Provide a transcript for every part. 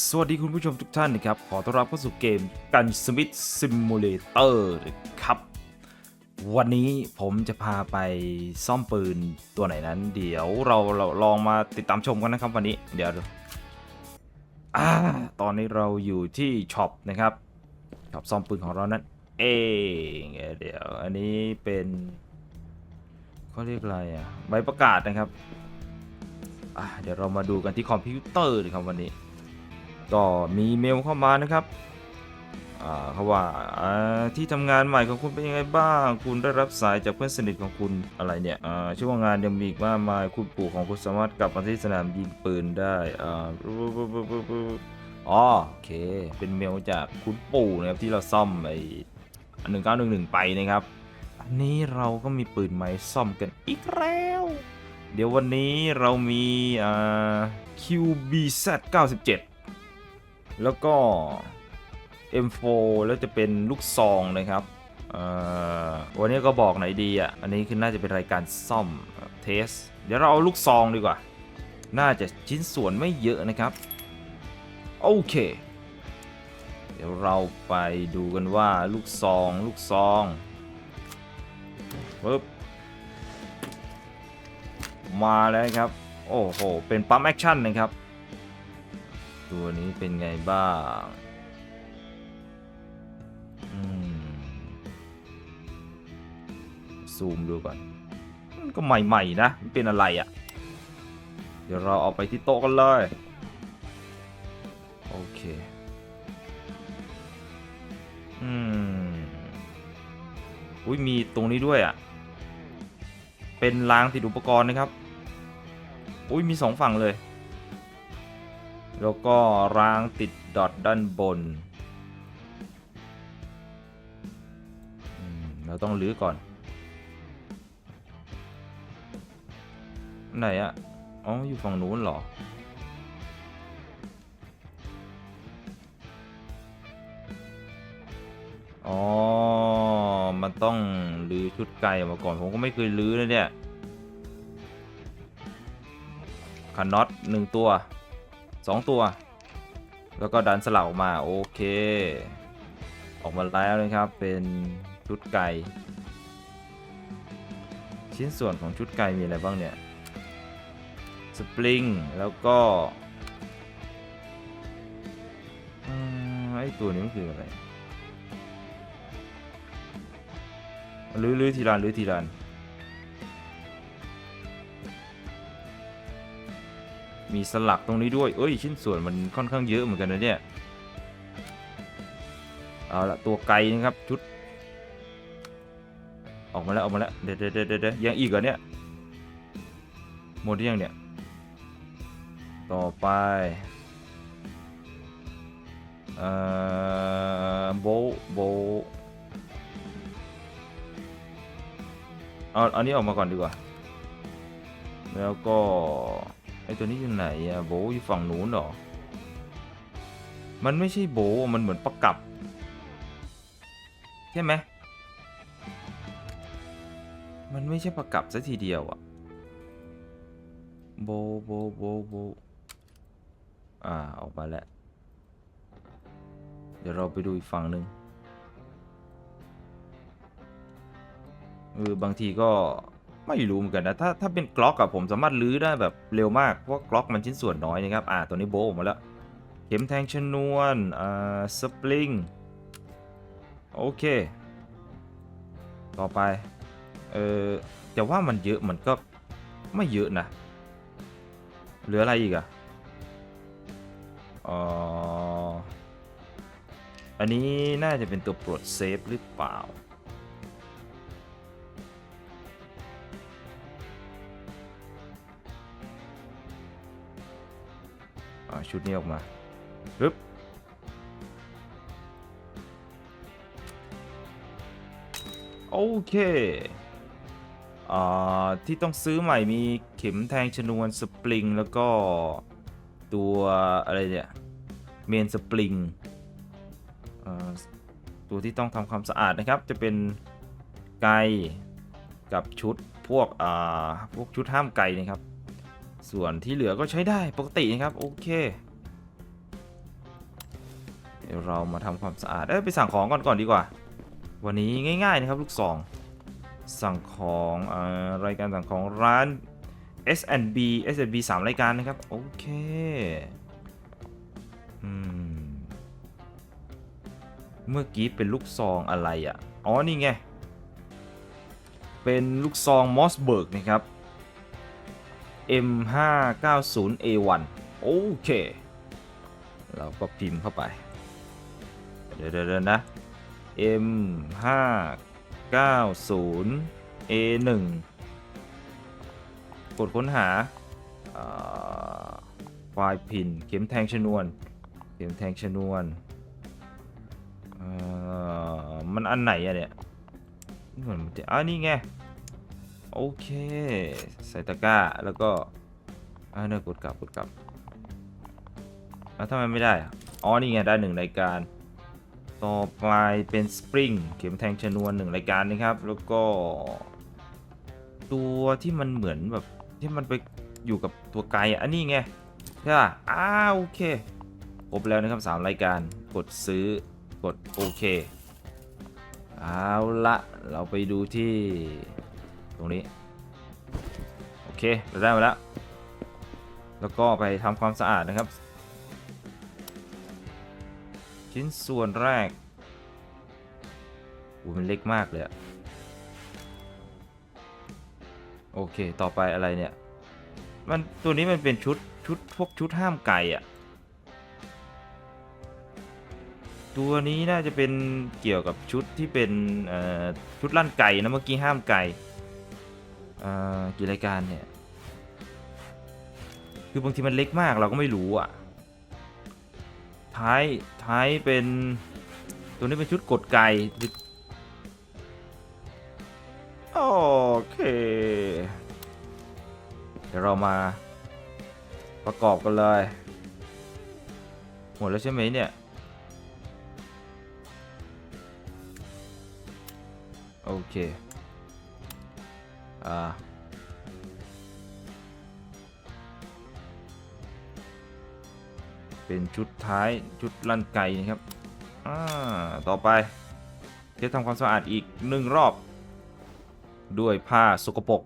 สวัสดีคุณผู้ชมทุกท่านนะครับ ขอต้อนรับเข้าสู่เกมกันสมิธซิมูเลเตอร์ครับ วันนี้ผมจะพาไปซ่อมปืนตัวไหนนั้น เดี๋ยวเราเราลองมาติดตามชมกันนะครับวันนี้เดี๋ยวอ่าตอนนี้เราอยู่ที่ช็อปนะครับช็อปซ่อมปืนของเรานั้นเองเดี๋ยวอันนี้เป็นเขาเรียกอะไรอะใบประกาศนะครับเดี๋ยวเรามาดูกันที่คอมพิวเตอร์นะครับวันนี้ ก็มีเมลเข้ามานะครับเขาว่าที่ทำงานใหม่ของคุณเป็นยังไงบ้าง คุณได้รับสายจากเพื่อนสนิทของคุณอะไรเนี่ยอ่าช่วงงานยังมีอีกมากมายคุณปู่ของคุณสามารถกลับมาที่สนามยิงปืนได้อ๋อโอเค เป็นเมลจากคุณปู่นะครับที่เราซ่อมไอ้หนึ่งเก้าหนึ่งหนึ่งไปนะครับ อันนี้เราก็มีปืนใหม่ซ่อมกันอีกแล้ว เดี๋ยววันนี้เรามีอ่า QBZ 97 แล้วก็ M4 แล้วจะเป็นลูกซองนะครับวันนี้ก็บอกไหนดีอะ อันนี้คือน่าจะเป็นรายการซ่อมเทส เดี๋ยวเราเอาลูกซองดีกว่า น่าจะชิ้นส่วนไม่เยอะนะครับ โอเค เดี๋ยวเราไปดูกันว่าลูกซองลูกซองปึ๊บมาแล้วครับ โอ้โห เป็นปั๊มแอคชั่นนะครับ ตัวนี้เป็นไงบ้างอืมซูมดูก่อน มันก็ใหม่ๆนะ มันเป็นอะไรอะ่ะ เดี๋ยวเราเอาไปที่โต๊ะกันเลย โอเค อืม อุ้ยมีตรงนี้ด้วยอะ่ะ เป็นรางติดอุปกรณ์นะครับ อุ้ยมีสองฝั่งเลย แล้วก็รางติดดอทด้านบน เราต้องรื้อก่อน ไหนอะอ๋อ อยู่ฝั่งนู้นเหรอ อ๋อ มันต้องรื้อชุดไก่มาก่อน ผมก็ไม่เคยรื้อเลยเนี่ยคันน็อตหนึ่งตัว สองตัว แล้วก็ดันสลักออกมาโอเค ออกมาแล้วนะครับเป็นชุดไก่ชิ้นส่วนของชุดไก่มีอะไรบ้างเนี่ยสปริงแล้วก็ไอตัวนี้มันคืออะไรลื้อลื้อทีละลื้อทีละ มีสลักตรงนี้ด้วย เอ้ย ชิ้นส่วนมันค่อนข้างเยอะเหมือนกันนะเนี่ย เอาละตัวไกลนะครับชุด ออกมาแล้วออกมาแล้ว เดี๋ยวเดี๋ยวเดี๋ยวเดี๋ยวยังอีกเหรอเนี่ย หมดยังเนี่ย ต่อไป เอ่อโบโบเอาอันนี้ออกมาก่อนดีกว่า แล้วก็ ไอตัวนี้อยู่ไหนอะโบอยู่ฝั่งนู้นเหรอ มันไม่ใช่โบมันเหมือนประกับ ใช่ไหมมันไม่ใช่ประกับซะทีเดียวอะโบโบโบโบอ่า ออกมาแล้ว เดี๋ยวเราไปดูอีกฝั่งหนึ่งเออบางทีก็ ไม่รู้เหมือนกันนะ ถ้าถ้าเป็นกล็อกอะผมสามารถลื้อได้แบบเร็วมาก เพราะกล็อกมันชิ้นส่วนน้อยนะครับ อ่าตัวนี้โบออกมาแล้ว เข็มแทงชนวนอ่าสปริง โอเค ต่อไป เออแต่ว่ามันเยอะมันก็ไม่เยอะนะ เหลืออะไรอีกอะอ๋อ อันนี้น่าจะเป็นตัวปลดเซฟหรือเปล่า ชุดนี้ออกมาปึ๊บโอเคอ่าที่ต้องซื้อใหม่มีเข็มแทงชนวนสปริง แล้วก็ตัวอะไรเนี่ย เมนสปริงตัวที่ต้องทำความสะอาดนะครับ จะเป็นไก่กับชุดพวกพวกชุดห้ามไก่นะครับ ส่วนที่เหลือก็ใช้ได้ปกตินะครับโอเคเดี๋ยวเรามาทำความสะอาดเอ้ยไปสั่งของก่อนก่อนดีกว่า วันนี้ง่ายๆนะครับลูกซองสั่งของอรายการสั่งของร้าน S&B S&B 3 รายการนะครับ โอเคอืมเมื่อกี้เป็นลูกซองอะไรอะ อ๋อ นี่ไง เป็นลูกซองมอสเบิร์กนะครับ M590A1 โอเค เราก็พิมพ์เข้าไป เดี๋ยวๆนะ M590A1 กดค้นหาอ่าไฟล์พิน เข็มแทงชนวน เข็มแทงชนวนมันอันไหนอะเนี่ยเหมือนมันจะอ่านี่ไง โอเค ใส่ตะกร้าแล้วก็อ่าเนี่ยกดกลับกดกลับอะทำไมไม่ได้อ๋อนี่ไงได้หนึ่งรายการ ต่อไปเป็นสปริงเข็มแทงชนวนหนึ่งรายการนะครับ แล้วก็ตัวที่มันเหมือนแบบที่มันไปอยู่กับตัวไกลอะอันนี้ไงใช่ป่ะอ้าโอเคครบแล้วนะครับสามรายการกดซื้อกดโอเค เอาละเราไปดูที่ รงนี้ โอเคเราได้มาแล้ว แล้วก็ไปทำความสะอาดนะครับ ชิ้นส่วนแรกโอ้มันเล็กมากเลยอะโอเค ต่อไปอะไรเนี่ย มันตัวนี้มันเป็นชุดชุดพวกชุดห้ามไก่อะตัวนี้น่าจะเป็นเกี่ยวกับชุดที่เป็นชุดลั่นไก่นะเมื่อกี้ห้ามไก่ กี่รายการเนี่ย คือบางทีมันเล็กมากเราก็ไม่รู้อะ ท้าย ท้ายเป็น ตัวนี้เป็นชุดกดไก่ โอเค เดี๋ยวเรามาประกอบกันเลย หมดแล้วใช่ไหมเนี่ย โอเค อ่าเป็นชุดท้ายชุดลั่นไก่นะครับอ่าต่อไปเทสทำความสะอาดอีกหนึ่งรอบ ด้วยผ้าสกปรก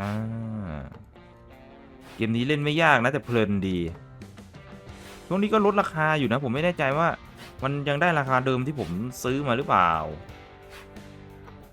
อ่าเกมนี้เล่นไม่ยากนะแต่เพลินดีช่วงนี้ก็ลดราคาอยู่นะ ผมไม่แน่ใจว่า มันยังได้ราคาเดิมที่ผมซื้อมาหรือเปล่า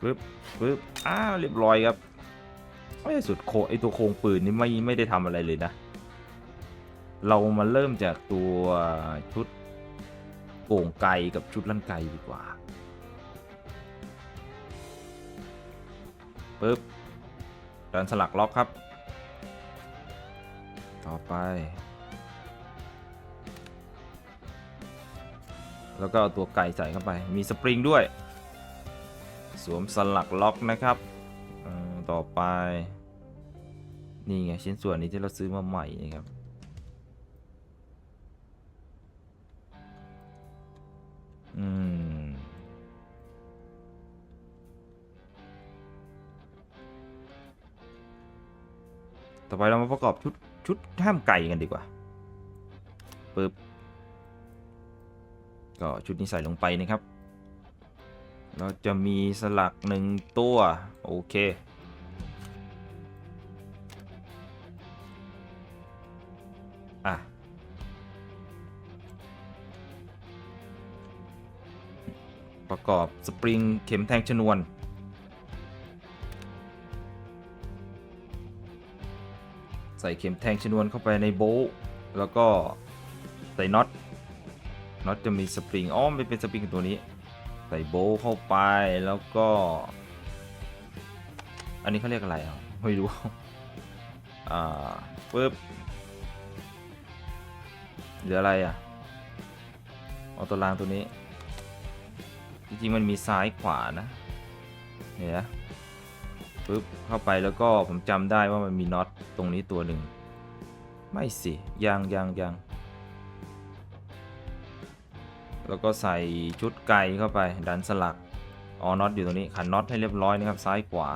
ปึ๊บปึ๊บอ้าวเรียบร้อยครับไอ้ยสุดโคไอตัวโครงปืนนี่ไม่ไม่ได้ทำอะไรเลยนะ เรามาเริ่มจากตัวชุดโก่งไกกับชุดลั่นไกดีกว่าปึ๊บดันสลักล็อกครับ ต่อไป แล้วก็เอาตัวไก่ใส่เข้าไป มีสปริงด้วย สวมสลักล็อกนะครับต่อไป นี่ไงชิ้นส่วนนี้ที่เราซื้อมาใหม่นะครับอืมต่อไปเรามาประกอบชุดชุดห้ามไก่กันดีกว่าปึ๊บก็ชุดนี้ใส่ลงไปนะครับ เราจะมีสลักหนึ่งตัว โอเค อะ ประกอบสปริงเข็มแทงชนวน ใส่เข็มแทงชนวนเข้าไปในโบล์แล้วก็ ใส่น็อตน็อตจะมีสปริงอ้อมนเป็นสปริงตัวนี้ ใส่โบเข้าไปแล้วก็ อันนี้เขาเรียกอะไรอะไม่รู้ อ่าปึ๊บเหลืออะไรอะเอาตัวรางตัวนี้ จริงๆมันมีซ้ายขวานะเนี่ยปึ๊บเข้าไปแล้วก็ผมจำได้ว่ามันมีน็อตตรงนี้ตัวหนึ่ง ไม่สิ ยังยังยัง แล้วก็ใส่ชุดไกเข้าไปดันสลักออน็อตอยู่ตรงนี้ขันน็อตให้เรียบร้อยนะครับซ้ายขวา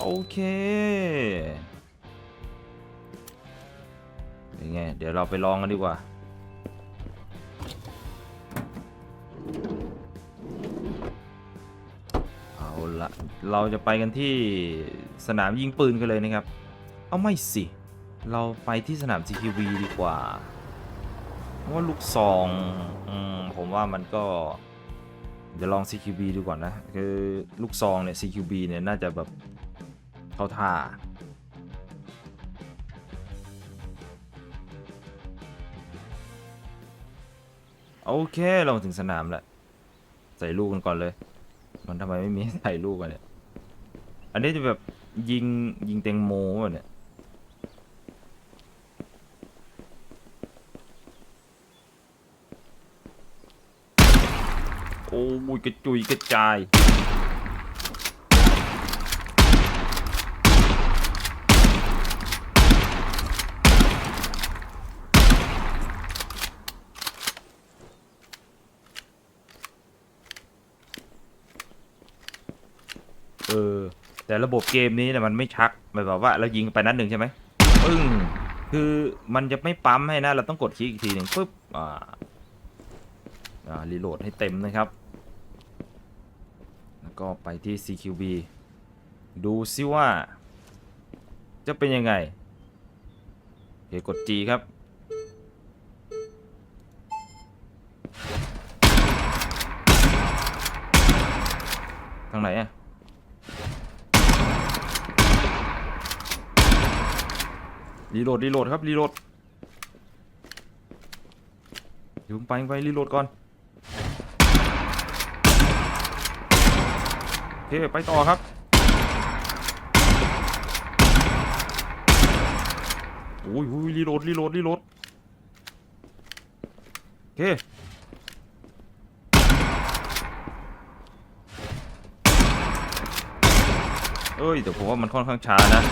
โอเคยังไงเดี๋ยวเราไปลองกันดีกว่า เอาละเราจะไปกันที่สนามยิงปืนกันเลยนะครับ เอาไม่สิ เราไปที่สนาม CQV ดีกว่า ว่าลูกซองอมผมว่ามันก็ เดี๋ยวลอง CQB ดูก่อนนะ คือลูกซองเนี่ย CQB เนี่ย น่าจะแบบเข้าท่าโอเคเราถึงสนามแล้วใส่ลูกกันก่อนเลย มันทำไมไม่มีใส่ลูกกันเนี่ย อันนี้จะแบบยิงยิงแตงโมวะเนี่ย โอ้ยกระจุยกระจาย เออ แต่ระบบเกมนี้เนี่ยมันไม่ชักหมายความว่าเรายิงไปนัดหนึ่งใช่ไหมปึ้งคือมันจะไม่ปั๊มให้นะ เราต้องกดคลิกอีกทีหนึ่งปุ๊บ อ่า อ่า รีโหลดให้เต็มนะครับ ก็ไปที่ CQB ดูซิว่า จะเป็นยังไงโอเคกด G ครับ ทางไหนอะรีโหลดรีโหลดครับรีโหลดยุ่งไปไปรีโหลดก่อน โอ เคไปต่อครับโอ้ยโอ้ยรีโหลดรีโหลดรีโหลดโอเคเอ้ยแต่ผมว่ามันค่อนข้างช้านะ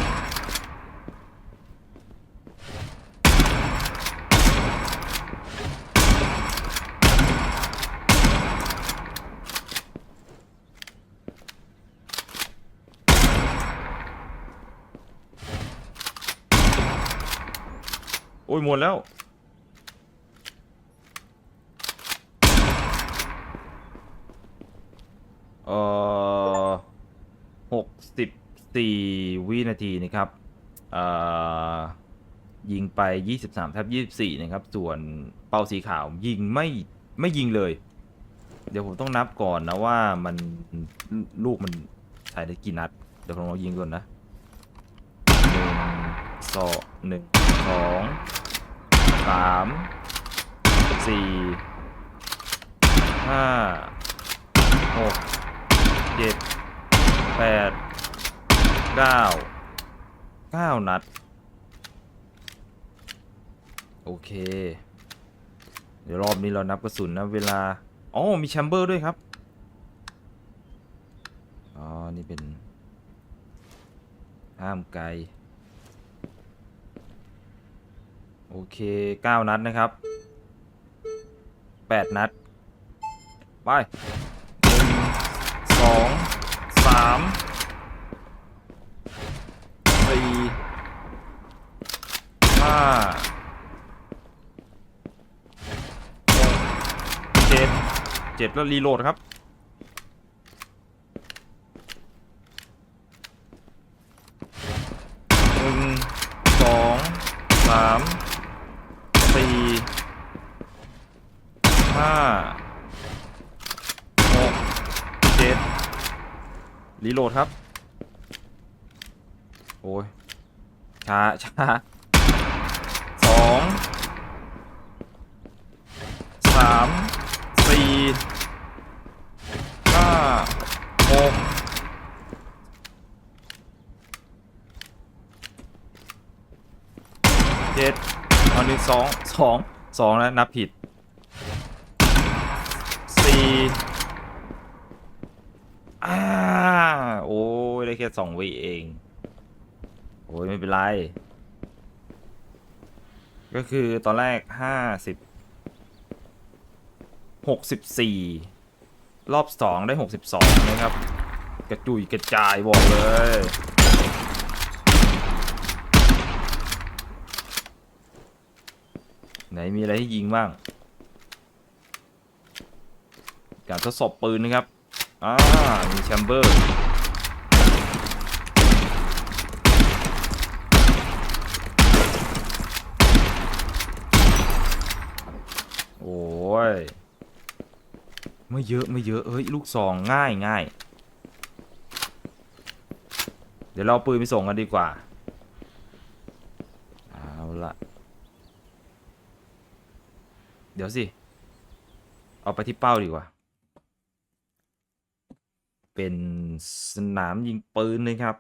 อ้ยหมดแล้ว เอ่อหกสิบสี่วินาทีนะครับ เอ่อ ยิงไป 23แทบ24 นะครับ ส่วนเป้าสีขาวยิงไม่ไม่ยิงเลย เดี๋ยวผมต้องนับก่อนนะว่ามันลูกมันใช้ได้กี่นัด เดี๋ยวผมลองยิงก่อนนะหนึ่งสองหนึ่งสอง สามสี่ห้าหกเจ็ดแปดเก้าเก้านัด โอเค เดี๋ยวรอบนี้เรานับกระสุนนะเวลา อ๋อ มีแชมเบอร์ด้วยครับ อ๋อ นี่เป็นห้ามไกล โอเค 9 นัดนะครับ 8 นัด ไปหนึ่งสองสามสี่ห้าเจ็ดเจ็ดแล้วรีโหลดครับ หนึ่งสองสามสี่ห้าหกเจ็ด รีโหลดครับ โอ้ย ช้า ช้าสองสามสี่ห้าหกเจ็ดอาหนึ่งสองสองสองแล้วนับผิดสี่อ่าโอ้ยได้แค่ สองวิเอง โอ้ยไม่เป็นไร ก็คือตอนแรกห้าสิบหกสิบสี่รอบสองได้หกสิบสองนะครับ กระจุยกระจายบอกเลยไหนมีอะไรให้ยิงบ้าง การทดสอบปืนนะครับ อ่า มีแชมเบอร์ โอ้ย ไม่เยอะไม่เยอะเฮ้ยลูกซองง่ายง่ายเดี๋ยวเราปืนไปส่งกันดีกว่า เอาละเดี๋ยวสิ เอาไปที่เป้าดีกว่า เป็นสนามยิงปืนนะครับ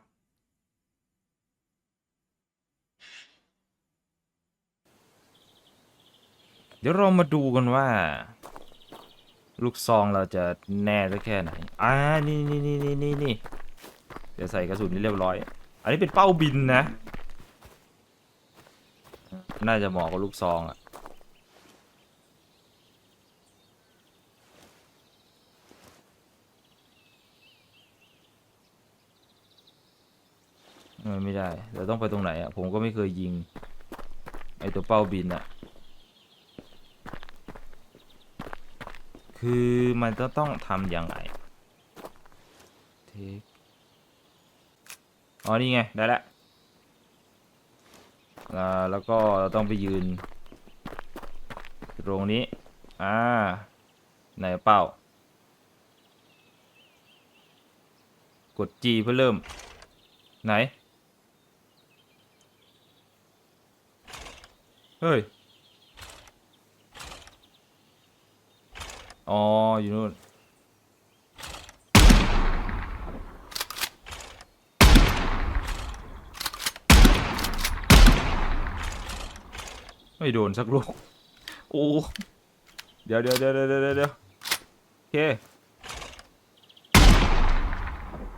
เดี๋ยวเรามาดูกันว่า ลูกซองเราจะแน่ได้แค่ไหน อ่า นี่นี่นี่นี่นี่นี่เดี๋ยวใส่กระสุนนี่เรียบร้อย อันนี้เป็นเป้าบินนะ น่าจะเหมาะกับลูกซองอะไม่ได้ เราต้องไปตรงไหนอะผมก็ไม่เคยยิง ไอตัวเป้าบินอะ คือมันจะต้องทำยังไงเทคอ๋อนี่ไง ได้แล้วอ่าแล้วก็เราต้องไปยืน ตรงนี้ อ่าไหนเป้ากด G เพื่อเริ่ม ไหน เฮ้ย อ๋อ อยู่นู่น ไม่โดนสักลูก โอ้เดี๋ยวเดี๋ยวเดี๋ยวเดี๋ยวเดี๋ยวเดี๋ยวโอเค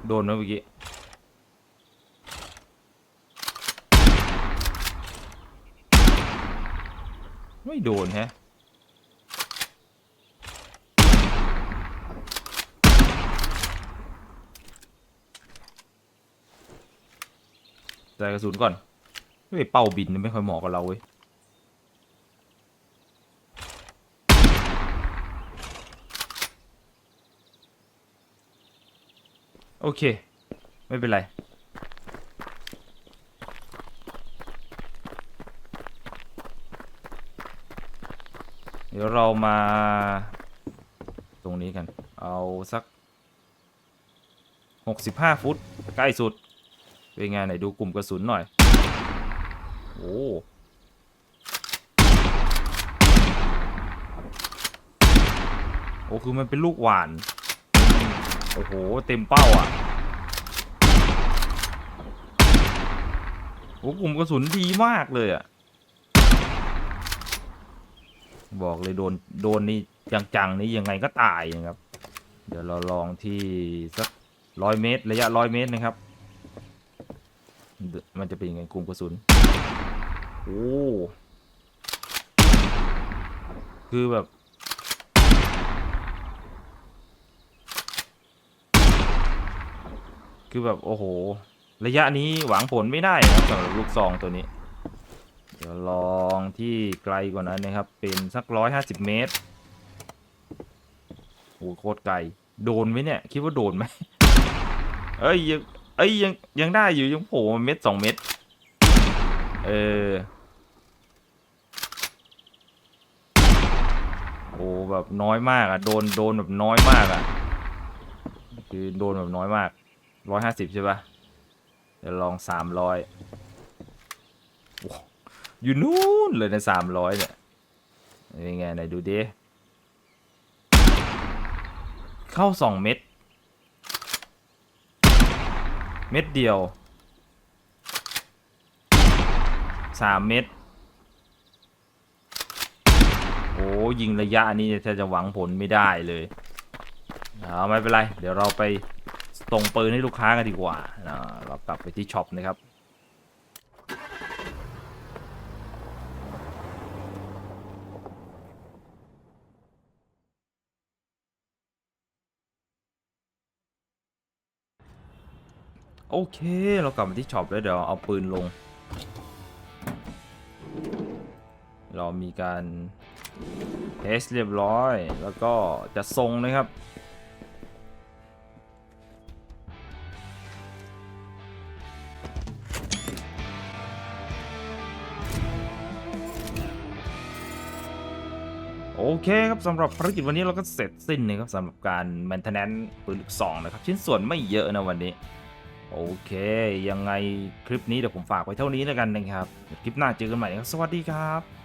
โดนไหมเมื่อกี้ ไม่โดนแฮะ ใส่กระสุนก่อนเฮ้ยเป้าบินไม่ค่อยเหมาะกับเราเว้ยโอเค ไม่เป็นไรเดี๋ยวเรามาตรงนี้กัน เอาสัก 65 ฟุต ใกล้สุด เป็นไงไหนดูกลุ่มกระสุนหน่อย โอ้โอ้คือมันเป็นลูกหวาน โอ้โห เต็มเป้าอะ โอ้กลุ่มกระสุนดีมากเลยอะ บอกเลยโดน โดนนี่จังๆนี่ยังไงก็ตายนะครับ เดี๋ยวเราลองที่สักร้อยเมตร ระยะร้อยเมตรนะครับ มันจะเป็นยังไงกลุ่มกระสุน โอ้คือแบบ คือแบบ โอ้โห ระยะนี้หวังผลไม่ได้นะสำหรับลูกซองตัวนี้ เดี๋ยวลองที่ไกลกว่านั้นนะครับ เป็นสักร้อยห้าสิบเมตรโอ้โหโคตรไกล โดนไหมเนี่ย คิดว่าโดนไหมเอ้ย เอ้ยยังยังได้อยู่ยังโผล่มาเม็ดสองเม็ดเออโอ้แบบน้อยมากอะโดนโดนแบบน้อยมากอะคือโดนแบบน้อยมากร้อยห้าสิบใช่ปะเดี๋ยวลองสามร้อยอยู่นู้นเลยในสามร้อยเนี่ยยังไงไหนดูดิเข้าสองเม็ด เม็ดเดียวสามเม็ดโอ้ยิงระยะนี้แทบจะหวังผลไม่ได้เลยเอาไม่เป็นไร เดี๋ยวเราไปส่งปืนให้ลูกค้ากันดีกว่าเรากลับไปที่ช็อปนะครับ โอเค เรากลับมาที่ช็อปแล้วเดี๋ยวเอาปืนลง เรามีการเทสเรียบร้อย แล้วก็จะทรงนะครับ โอเคครับสำหรับภารกิจวันนี้เราก็เสร็จสิ้นนะครับสำหรับการ maintenance ปืนลูกซองนะครับ ชิ้นส่วนไม่เยอะนะวันนี้ โอเค ยังไงคลิปนี้เดี๋ยวผมฝากไว้เท่านี้แล้วกันนะครับ คลิปหน้าเจอกันใหม่ครับ สวัสดีครับ